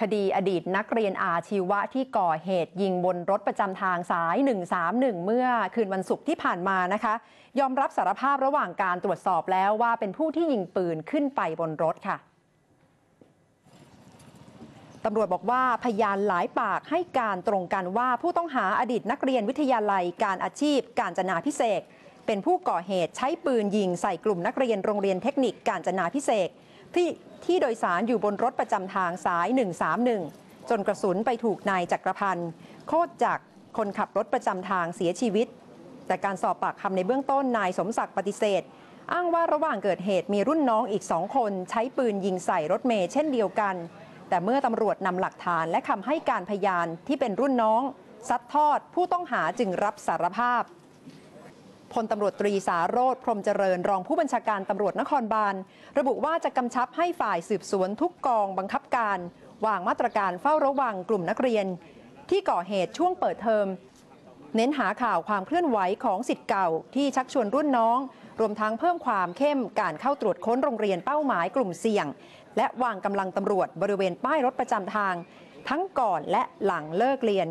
คดีอดีตนักเรียนอาชีวะที่ก่อเหตุยิงบนรถประจำทางสาย 131 เมื่อคืนวันศุกร์ที่ผ่านมานะคะ ยอมรับสารภาพระหว่างการตรวจสอบแล้วว่าเป็นผู้ที่ยิงปืนขึ้นไปบนรถค่ะตำรวจบอกว่าพยานหลายปากให้การตรงกันว่าผู้ต้องหาอดีตนักเรียนวิทยาลัยการอาชีพ การจนาพิเศษเป็นผู้ก่อเหตุใช้ปืนยิงใส่กลุ่มนักเรียนโรงเรียนเทคนิคการจนาพิเศษ ที่ที่โดยสารอยู่บนรถประจำทางสาย 131 จนกระสุนไปถูกนายจักรพันธ์โคตรจากคนขับรถประจำทางเสียชีวิตแต่การสอบปากคำในเบื้องต้นนายสมศักดิ์ปฏิเสธ อ้างว่าระหว่างเกิดเหตุมีรุ่นน้องอีกสองคนใช้ปืนยิงใส่รถเมย์เช่นเดียวกัน แต่เมื่อตำรวจนำหลักฐานและคำให้การพยานที่เป็นรุ่นน้อง ซัดทอดผู้ต้องหาจึงรับสารภาพ พลตำรวจตรีสาโรธพรมเจริญ รองผู้บัญชาการตำรวจนครบาล ระบุว่าจะกำชับให้ฝ่ายสืบสวนทุกกองบังคับการ วางมาตรการเฝ้าระวังกลุ่มนักเรียน ที่ก่อเหตุช่วงเปิดเทอม เน้นหาข่าวความเคลื่อนไหวของสิทธิ์เก่า ที่ชักชวนรุ่นน้อง รวมทั้งเพิ่มความเข้มการเข้าตรวจค้นโรงเรียนเป้าหมายกลุ่มเสี่ยง และวางกำลังตำรวจบริเวณป้ายรถประจำทาง ทั้งก่อนและหลังเลิกเรียน